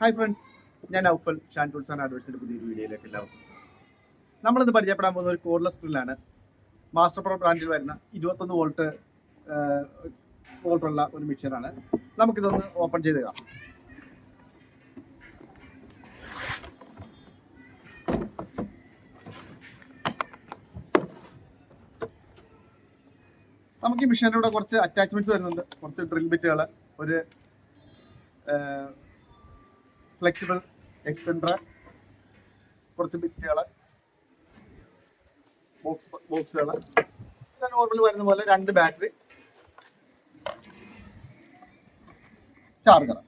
Hi friends ഞാൻ ഔഫൽ Shan tools and അഡ്വൈസിന്റെ പുതിയൊരു വീഡിയോയിലേക്ക് എല്ലാവർക്കും സ്വാഗതം. നമ്മളിന്ന് പരിചയപ്പെടാൻ പോകുന്ന ഒരു കോർലെസ് ഡ്രില്ലാണ് മാസ്റ്റർ പ്രോ ബ്രാൻഡിൽ വരുന്ന ഇരുപത്തൊന്ന് വോൾട്ട് വോൾട്ടുള്ള ഒരു മിക്സറാണ് നമുക്കിതൊന്ന് ഓപ്പൺ ചെയ്ത് കാണാം. നമുക്ക് ഈ മിഷീന്റെ കൂടെ കുറച്ച് അറ്റാച്ച്മെന്റ്സ് വരുന്നുണ്ട്. കുറച്ച് ഡ്രിൽ ബിറ്റുകൾ ഒരു ഫ്ലെക്സിബിൾ എക്സ്റ്റൻഡർ കുറച്ച് ബിറ്റുകൾ ബോക്സ് ബോക്സുകൾ നോർമൽ വരുന്ന പോലെ രണ്ട് ബാറ്ററി ചാർജർ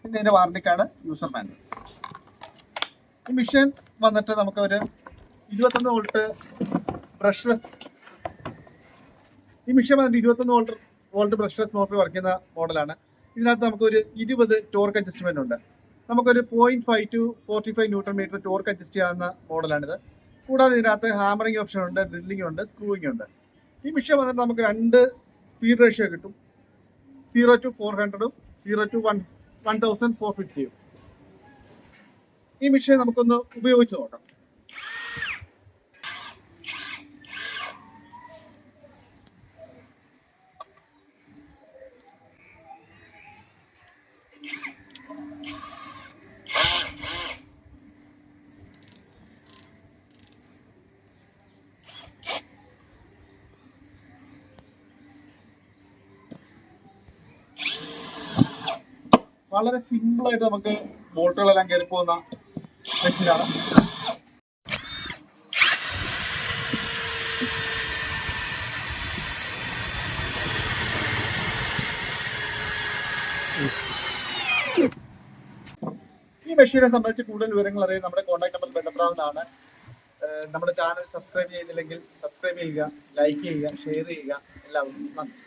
പിന്നെ ഇതിന്റെ വാറണ്ടിക്കാണ് യൂസർ മാനുവൽ ഈ മിഷൻ വന്നിട്ട് നമുക്ക് ഒരു ഇരുപത്തൊന്ന് വോൾട്ട് ബ്രഷ്ലെസ് ഈ മിഷൻ വന്നിട്ട് ഇരുപത്തൊന്ന് volt volt brushless motor work ചെയ്യുന്ന മോഡലാണ് ഇതിനകത്ത് നമുക്ക് ഒരു ഇരുപത് ടോർക്ക് അഡ്ജസ്റ്റ്മെന്റ് ഉണ്ട്. നമുക്കൊരു point five two forty five newton metre torque adjust ചെയ്യാവുന്ന മോഡലാണിത് കൂടാതെ ഇതിനകത്ത് ഹാമറിംഗ് ഓപ്ഷൻ ഉണ്ട് ഡ്രില്ലിംഗ് ഉണ്ട് സ്ക്രൂയിങ് ഉണ്ട്. ഈ മിഷൻ വന്നിട്ട് നമുക്ക് രണ്ട് സ്പീഡ് റേഷ്യോ കിട്ടും. Zero to four ഹൺഡ്രഡും zero to one one thousand four ഫിഫ്റ്റിയും ഈ മിഷൻ നമുക്കൊന്ന് ഉപയോഗിച്ച് നോക്കാം. വളരെ സിമ്പിൾ ആയിട്ട് നമുക്ക് ബോട്ടുകളെല്ലാം കയറി പോകുന്ന മെഷീനാണ് ഈ മെഷീനെ സംബന്ധിച്ച് കൂടുതൽ വിവരങ്ങൾ അറിയാൻ നമ്മുടെ കോൺടാക്ട് നമ്പർ ബന്ധപ്പെടാവുന്നതാണ് നമ്മുടെ ചാനൽ സബ്സ്ക്രൈബ് ചെയ്യുന്നില്ലെങ്കിൽ സബ്സ്ക്രൈബ് ചെയ്യുക ലൈക്ക് ചെയ്യുക ഷെയർ ചെയ്യുക. എല്ലാവർക്കും നന്ദി.